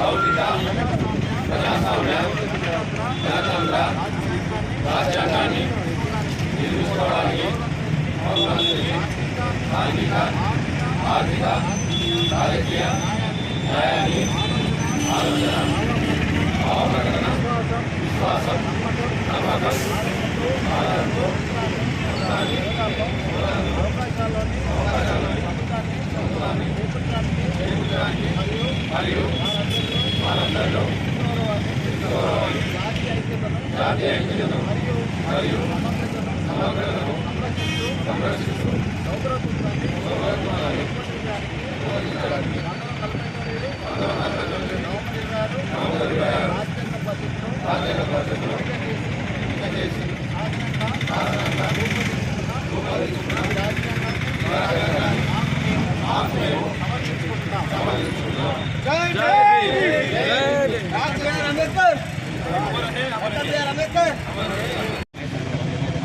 లౌకిక ప్రజాస్వామ్య గణతంత్ర రాజ్యాంగాన్ని నిర్మించుకోవడానికి పౌరులందరికీ సాంఘిక ఆర్థిక రాజకీయ న్యాయాన్ని ఆలోచన భావప్రకటన విశ్వాసం నమ్మకం ఆధారంతో మనందరిలో జాతీయ ఐక్యతను మరియు సమగ్రతను సంరక్షిస్తూ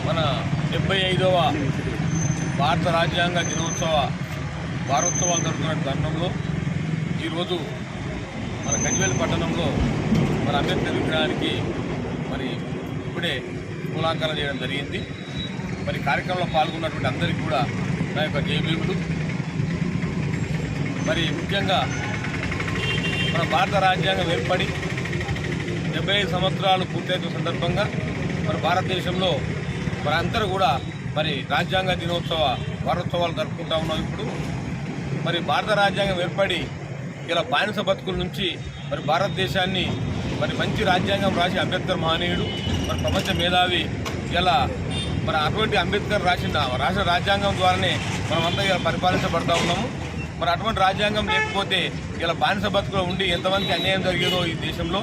మన డెబ్బై ఐదవ భారత రాజ్యాంగ దినోత్సవ వారోత్సవాలు జరుగుతున్న తరుణంలో ఈరోజు మన గజ్వేల్ పట్టణంలో మన అంబేద్కర్ విగ్రహానికి మరి ఇప్పుడే మూలాంకనం చేయడం జరిగింది. మరి కార్యక్రమంలో పాల్గొన్నటువంటి అందరికీ కూడా నా యొక్క జయభీములు మరి ముఖ్యంగా మన భారత రాజ్యాంగం ఏర్పడి డెబ్బై ఐదు సంవత్సరాలు పూర్తయిన సందర్భంగా మన భారతదేశంలో మరి అందరూ కూడా మరి రాజ్యాంగ దినోత్సవ వారోత్సవాలు జరుపుకుంటా ఉన్నాం ఇప్పుడు. మరి భారత రాజ్యాంగం ఏర్పడి ఇలా బానిస బతుకుల నుంచి మరి భారతదేశాన్ని మరి మంచి రాజ్యాంగం రాసి అంబేద్కర్ మహనీయుడు మరి ప్రపంచ మేధావి ఇలా మరి అటువంటి అంబేద్కర్ రాసిన రాసిన రాజ్యాంగం ద్వారానే మనమంతా ఇలా పరిపాలించబడతా ఉన్నాము. మరి అటువంటి రాజ్యాంగం లేకపోతే ఇలా బానిస బతుకులో ఉండి ఎంతమందికి అన్యాయం జరిగేదో ఈ దేశంలో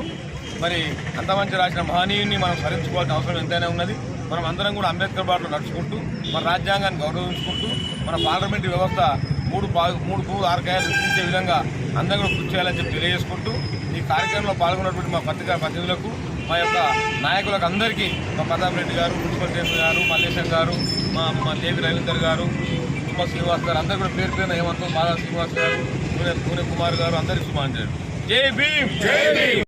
మరి అంత మంచి రాసిన మహనీయుని మనం స్మరించుకోవాల్సిన అవసరం ఎంతైనా ఉన్నది. మనం అందరం కూడా అంబేద్కర్ బాటలో నడుచుకుంటూ మన రాజ్యాంగాన్ని గౌరవించుకుంటూ మన పార్లమెంటు వ్యవస్థ మూడు పా మూడు పువ్వు ఆరకాయలు సృష్టించే విధంగా అందరం కూడా కృషి చేయాలని చెప్పి తెలియజేసుకుంటూ ఈ కార్యక్రమంలో పాల్గొన్నటువంటి మా పత్రికా ప్రతినిధులకు మా యొక్క నాయకులకు అందరికీ మా ప్రతాప్ రెడ్డి గారు మున్సిపల్ చైర్మన్ గారు మల్లేశం గారు మా మా దేవి రవీందర్ గారు తుమ్మ శ్రీనివాస్ గారు అందరు కూడా పేరు పేరున హేమంత్ మాధవ శ్రీనివాస్ గారు పూనె కుమార్ గారు అందరికీ శుభాంజలి జై భీమ్! జై భీమ్!